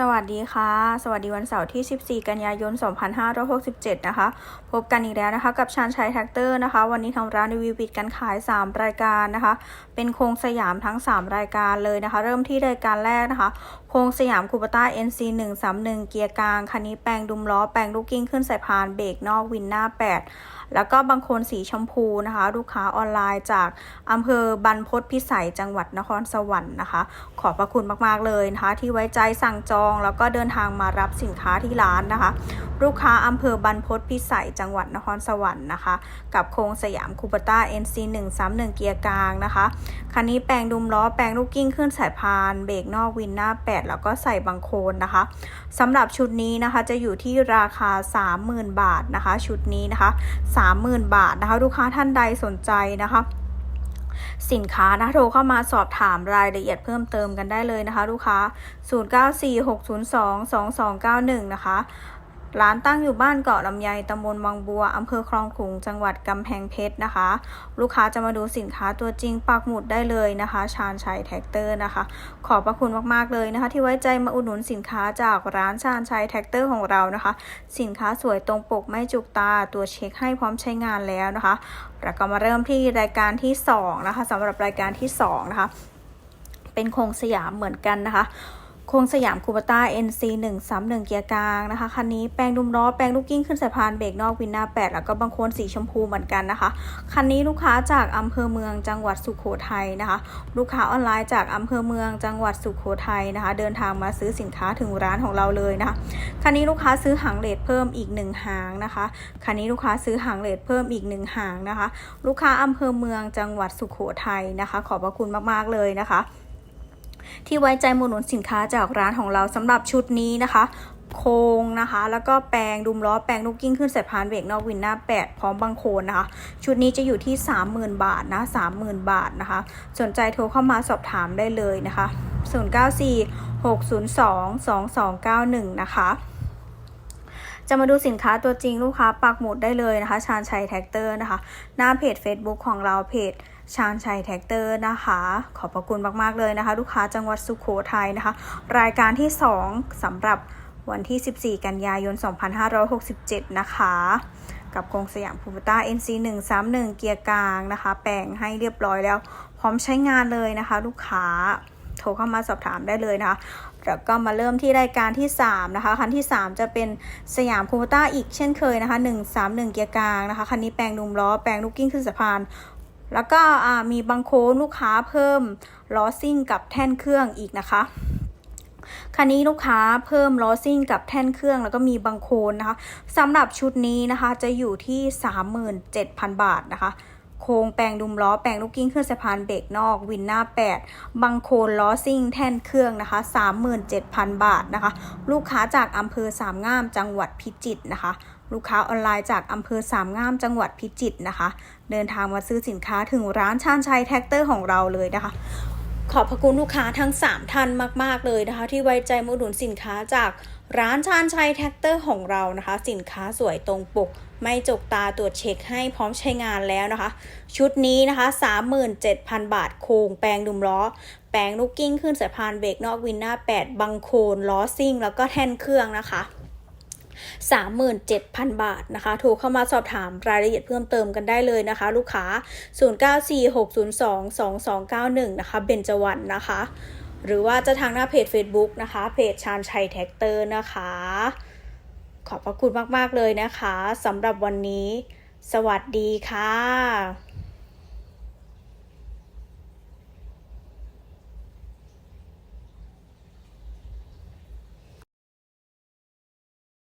สวัสดีค่ะ สวัสดีวันเสาร์ที่ 14 กันยายน 2567 นะคะ พบกันอีกแล้วนะคะ กับชานชัยแท็กเตอร์นะคะ วันนี้ทางร้านรีวิวปิดการขาย 3 รายการนะคะ เป็นโครงสยามทั้ง 3 รายการเลยนะคะ เริ่มที่รายการแรกนะคะ โครงสยามคูปต้า NC 131เกียร์กลาง คันนี้แปลงดุมล้อ แปลงลูกกิ้งขึ้นสายพานเบรกนอกวินหน้า 8แล้วก็บางคนสีชมพูนะคะ ลูกค้าออนไลน์จากอำเภอบรรพตพิสัยจังหวัดนครสวรรค์นะคะ ขอบพระคุณมากๆเลยนะคะ ที่ไว้ใจสั่งจองแล้วก็เดินทางมารับสินค้าที่ร้านนะคะลูกค้าอำเภอบรรพตพิสัยจังหวัดนครสวรรค์นะคะ กับโครงสยามคูปต้า NC 131เกียร์กลางนะคะ คันนี้แปลงดุมล้อแปลงลูกกิ้งขึ้นสายพานเบรกนอกวินหน้า 8 แล้วก็ใส่บังโคนนะคะสำหรับชุดนี้นะคะจะอยู่ที่ราคา 30,000 บาทนะคะ ชุดนี้นะคะ 30,000 บาทนะคะลูกค้าท่านใดสนใจนะคะสินค้านะโทรเข้ามาสอบถามรายละเอียดเพิ่มเติมกันได้เลยนะคะ ลูกค้า 0946022291 นะคะ ร้านตั้งอยู่บ้านเกาะลำไยตำบลวังบัวอำเภอคลองขลุงจังหวัดกำแพงเพชรนะคะ ลูกค้าจะมาดูสินค้าตัวจริงปักหมุดได้เลยนะคะ ชาญชัยแท็กเตอร์นะคะ ขอบพระคุณมากๆเลยนะคะ ที่ไว้ใจมาอุดหนุนสินค้าจากร้านชาญชัยแท็กเตอร์ของเรานะคะ สินค้าสวยตรงปกไม่จุกตาตัวเช็คให้พร้อมใช้งานแล้วนะคะแล้วก็มาเริ่มที่รายการที่2นะคะสำหรับรายการที่2นะคะเป็นโครงสยามเหมือนกันนะคะ โคงสยามคูปต้า NC 1 3 1เกียร์กลางนะคะ คันนี้แปลงดุมล้อแปลงลูกกิ้งขึ้นสายพานเบรกนอกวินหน้า 8 แล้วก็บางคนสีชมพูเหมือนกันนะคะ คันนี้ลูกค้าจากอำเภอเมืองจังหวัดสุโขทัยนะคะ ลูกค้าออนไลน์จากอำเภอเมืองจังหวัดสุโขทัยนะคะ เดินทางมาซื้อสินค้าถึงร้านของเราเลยนะคะคันนี้ลูกค้าซื้อหางเลดเพิ่มอีกหนึ่งหางนะคะคันนี้ลูกค้าซื้อหางเลดเพิ่มอีกหนึ่งหางนะคะ ลูกค้าอำเภอเมืองจังหวัดสุโขทัยนะคะ ขอบพระคุณมากๆเลยนะคะ ที่ไว้ใจหมุนหนุนสินค้าจากร้านของเราสำหรับชุดนี้นะคะโครงนะคะ แล้วก็แปลงดุมล้อแปลงลูกกิ้งขึ้นสายพานเบรกนอกวินหน้า 8 พร้อมบางโคนนะคะ ชุดนี้จะอยู่ที่ 30,000 บาทนะ 30,000 บาทนะคะ สนใจโทรเข้ามาสอบถามได้เลยนะคะ 094 602 2291 นะคะจะมาดูสินค้าตัวจริงลูกค้าปักหมุดได้เลยนะคะ ชาญชัยแท็กเตอร์นะคะ หน้าเพจ Facebook ของเราเพจ ชาญชัยแท็กเตอร์นะคะ ขอบพระคุณมาก ๆ เลยนะคะ ลูกค้าจังหวัดสุขโขทัยนะคะ รายการที่ 2สำหรับวันที่ 14 กันยายน 2567 นะคะ กับโครงสยามพูปต้า NC 131เกียร์กลางนะคะ แปลงให้เรียบร้อยแล้ว พร้อมใช้งานเลยนะคะ ลูกค้าโทรเข้ามาสอบถามได้เลยนะคะแล้วก็มาเริ่มที่รายการที่ 3 นะคะ คันที่ 3 จะเป็นสยามคูปต้าอีกเช่นเคยนะคะ 131 เกียร์กลางนะคะ คันนี้แปลงดุมล้อ แปลงลูกกิ้งขึ้นสะพาน แล้วก็มีบางโค้ลูกค้าเพิ่มล้อซิ่งกับแท่นเครื่องอีกนะคะคันนี้ลูกค้าเพิ่มล้อซิ่งกับแท่นเครื่องแล้วก็มีบางโคนนะคะสำหรับชุดนี้นะคะจะอยู่ที่ 37,000 บาทนะคะโครงแปลงดุมล้อแปลงลูกกิ้งขึ้นสะพานเบรกนอก วินหน้า 8บางโคนล้อซิ่งแท่นเครื่องนะคะ 37,000 บาทนะคะ ลูกค้าจากอำเภอสามงามจังหวัดพิจิตรนะคะ ลูกค้าออนไลน์จากอำเภอสามงามจังหวัดพิจิตรนะคะ เดินทางมาซื้อสินค้าถึงร้านชาญชัยแท็กเตอร์ของเราเลยนะคะ ขอบพระคุณลูกค้าทั้ง 3 ท่านมาก ๆ เลยนะคะ ที่ไว้ใจมาอุดหนุนสินค้าจากร้านชาญชัยแท็กเตอร์ของเรานะคะ สินค้าสวยตรงปก ไม่จกตาตรวจเช็คให้พร้อมใช้งานแล้วนะคะ ชุดนี้นะคะ 37,000 บาทโครงแปลงดุมล้อ แปลงลูกกิ้งขึ้นสายพานเบรกนอกวินหน้า 8 บังโคนล้อซิ่ง แล้วก็แท่นเครื่องนะคะ 37,000 บาทนะคะ โทรเข้ามาสอบถามรายละเอียดเพิ่มเติมกันได้เลยนะคะ ลูกค้า 0946022291 นะคะ เบญจวรรณนะคะ หรือว่าจะทางหน้าเพจ Facebook นะคะ เพจชาญชัยแท็กเตอร์นะคะ ขอบพระคุณมาก ๆ เลยนะคะสำหรับวันนี้ สวัสดีค่ะ